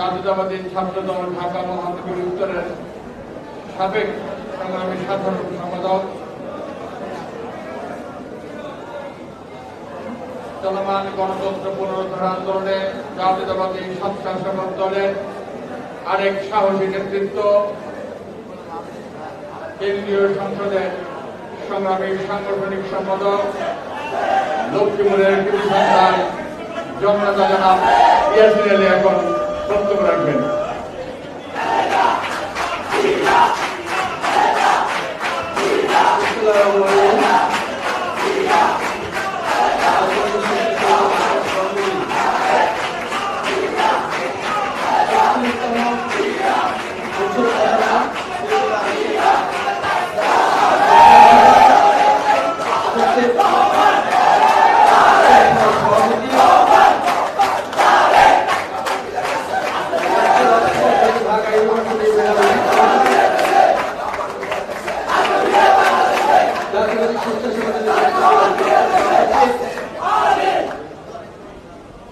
ঢাকা মহানগরী উত্তরের সাবেক সংগ্রামী সাধারণ সম্পাদক চলমান গণতন্ত্র পুনরুদ্ধার আন্দোলনে জাতীয়তাবাদী স্বেচ্ছাসেবক দলের আরেক সাহসী নেতৃত্ব কেন্দ্রীয় সংসদের সংগ্রামী সাংগঠনিক সম্পাদক লক্ষ্মীপুরের কৃষি সন্তান জননেতা জনাব ইয়াসিন এখন বক্তব্য রাখবেন।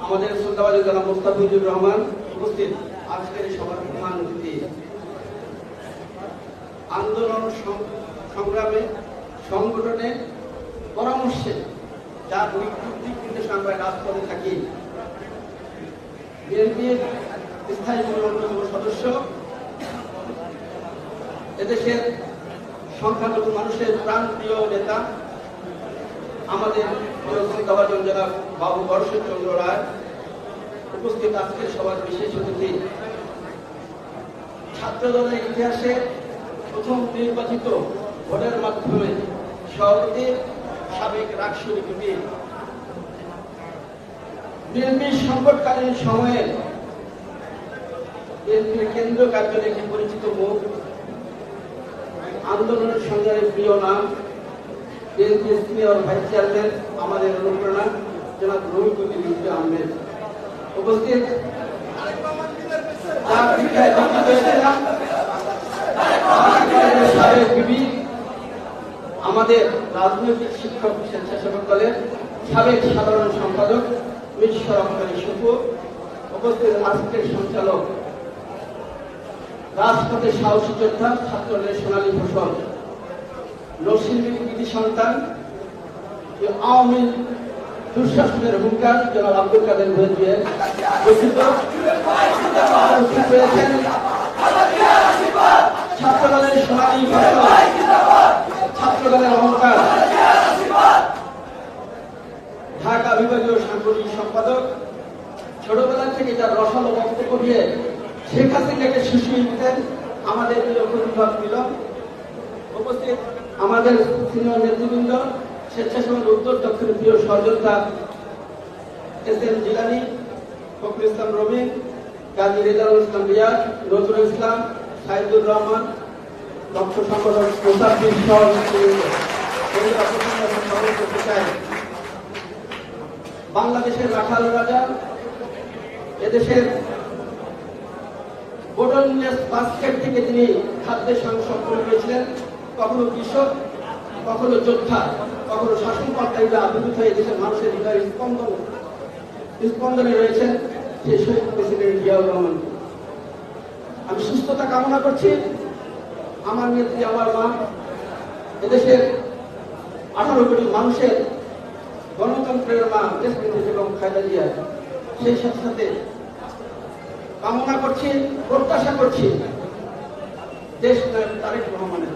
আমাদের শ্রদ্ধাবাদী জনাব মুস্তাফিজুর রহমান উপস্থিত। আজকের সভার প্রধান অতিথি। আন্দোলন সংগ্রামে, সংগঠনে পরামর্শে যার দিক নির্দেশনা আমরা রাজপথে থাকি। বিএনপির স্থায়ী সদস্য। এদেশের সংখ্যালঘু মানুষের প্রাণপ্রিয় নেতা, আমাদের প্রিয় শ্রদ্ধাভাজন জনাব বাবু বর্ষের চন্দ্র রায়, উপস্থিত আজকের সবার বিশেষ অতিথি। ছাত্র দলের ইতিহাসে প্রথম নির্বাচিত ভোটের মাধ্যমে সভাপতি সাবেক রাষ্ট্র বিজেপি বিএনপির সংকটকালীন সময়ে বিএনপির কেন্দ্রীয় কার্যালয়ে পরিচিত মুখ আন্দোলনের সংগ্রামের প্রিয় নাম ভাইস চেয়ারম্যান আমাদের অনুপ্রেরণা, জনাব রবিকুল ইসলাম আহমেদ। উপস্থিত। আমাদের রাজনৈতিক শিক্ষক স্বেচ্ছাসেবক দলের সাবেক সাধারণ সম্পাদক মিশ্র রহমানী শুভু উপস্থিত আজকের সঞ্চালক রাজপথের সাহসী যোদ্ধা ছাত্রদের সোনালী নরসিংদীর কৃতি সন্তান আওয়ামী দুঃশাসনের হুঙ্কার জনাব আব্দুল কাদের ছাত্রদলের সোনালী ফসল ছাত্রদলের অহংকার। ঢাকা বিভাগীয় সাংগঠনিক সম্পাদক, ছোটবেলা থেকে যার রসালো বক্তব্য দিয়ে শেখ হাসিনাকে আমাদের মিলন উপস্থিত আমাদের সিনিয়র নেতৃবৃন্দ, স্বেচ্ছাসেবক উত্তর প্রিয় সহযোদ্ধা এস এম জিলানি, ফখরুল ইসলাম রবিন গাজী রেজাউল ইসলাম রিয়াজ, নজরুল ইসলাম, সাইদুর রহমান, দক্ষ সংগঠক। বাংলাদেশের রাখাল রাজা, এদেশের থেকে তিনি খাদ্যের সঙ্গে সম্পর্ক কখনো কৃষক, কখনো যোদ্ধা, কখনো শাসনকর্তা হিসেবে আবির্ভূত হয়ে দেশের মানুষের স্পন্দন, স্পন্দনে রয়েছেন শহীদ প্রেসিডেন্ট জিয়াউর রহমান। আমি সুস্থতা কামনা করছি। আমার নেত্রী, আমার মা, এদেশের আঠারো কোটি মানুষের গণতন্ত্রের মা, দেশ এবং খায়দা জিয়া, সেই সাথে সাথে কামনা করছি, প্রত্যাশা করছি। দেশ তারেক রহমানের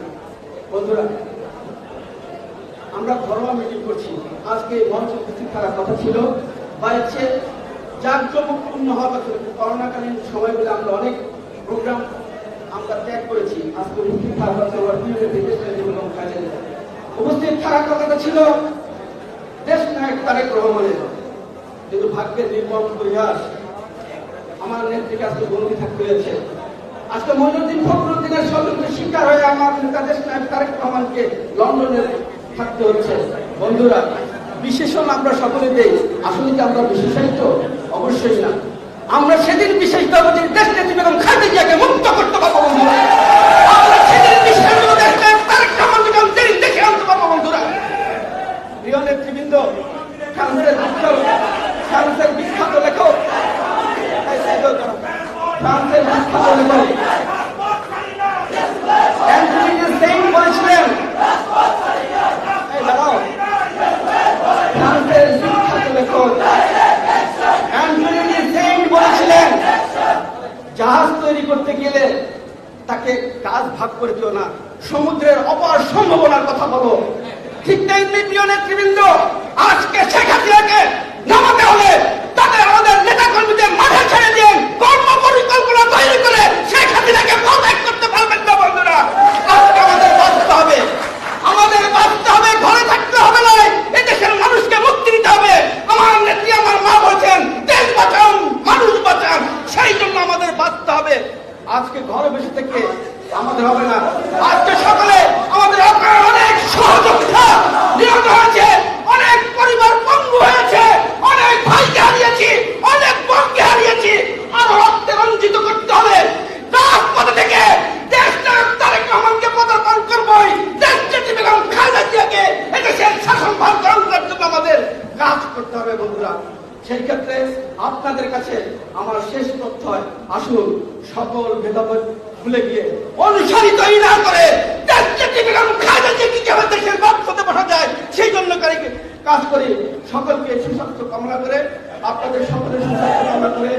বন্ধুরা, আমরা ঘরোয়া মিটিং করছি। আজকে মঞ্চ উপস্থিত থাকার কথা ছিল। বা হচ্ছে জাঁকজমকপূর্ণ। করোনাকালীন সময়গুলো আমরা অনেক প্রোগ্রাম আমরা ত্যাগ করেছি। আজকে উপস্থিত থাকার কথা। উপস্থিত থাকার কথা ছিল, দেশ নায়ক তারেক রহমানের কিন্তু ভাগ্যের নির্মম পরিহাস আমার নেত্রীকে আজকে বন্দী থাকতে হয়েছে। আজকে মইনুদ্দিন ফখরুদ্দিনের ষড়যন্ত্রের শিকার হয়ে আমার নেতা দেশ নায়ক তারেক রহমানকে লন্ডনে থাকতে হচ্ছে বন্ধুরা, বিশেষণ আমরা সকলে দেই। আসলে কি আমরা বিশেষায়িত? অবশ্যই না। আমরা সেদিন বিশেষ যে দেশ নেত্রী বেগম খালেদা জিয়াকে মুক্ত করতে পারব, বন্ধুরা। বন্ধুরা। প্রিয় নেতৃবৃন্দ, ফ্রান্সের বিখ্যাত ফ্রান্সের বিখ্যাত জাহাজ তৈরি করতে গেলে তাকে কাজ ভাগ করে দিও না। সমুদ্রের অপার সম্ভাবনার কথা বলো। ঠিক তেমনি প্রিয় নেতৃবৃন্দ, আজকে শেখ হাসিনাকে নামাতে হলে তাকে আমাদের নেতা কর্মীদের মাথা ছেড়ে দিয়ে কর্ম পরিকল্পনা তৈরি করে শেখ হাসিনাকে পদত্যাগ করতে পারবেন না, বন্ধুরা। আজকে আমাদের বাঁচতে হবে। আমাদের বাঁচতে হবে, ঘরে থাকতে হবে না। এই দেশের মানুষকে মুক্তি দিতে হবে। আমার নেত্রী, আমার মা বলছেন, দেশ বাঁচান, মানুষ বাঁচান। সেই জন্য আমাদের বাঁচতে হবে। আজকে ঘরে বসে থেকে আমাদের হবে না আজকে সকালে আমাদের আপনার অনেক সহযোগিতা নিহত হয়েছে অনেক পরিবার পঙ্গু হয়েছে অনেক ভাইকে হারিয়েছি অনেক বোনকে হারিয়েছি আরও রক্তে রঞ্জিত করতে হবে রাজপথে থেকে দেশ নায়ক তারেক রহমানকে প্রদান করবই দেশ নেত্রী বেগম খালেদা জিয়াকে এদেশের শাসন ভার গ্রহণ করার জন্য আমাদের কাজ করতে হবে বন্ধুরা সেই ক্ষেত্রে আপনাদের কাছে আমার শেষ তথ্য হয় সকল ভেদাভেদ ভুলে গিয়ে অনুসারিতই না করে সেই জন্য কাজ করি সকলকে সুস্বাস্থ্য কামনা করে, আপনাদের সকলের সুস্বাস্থ্য কামনা করে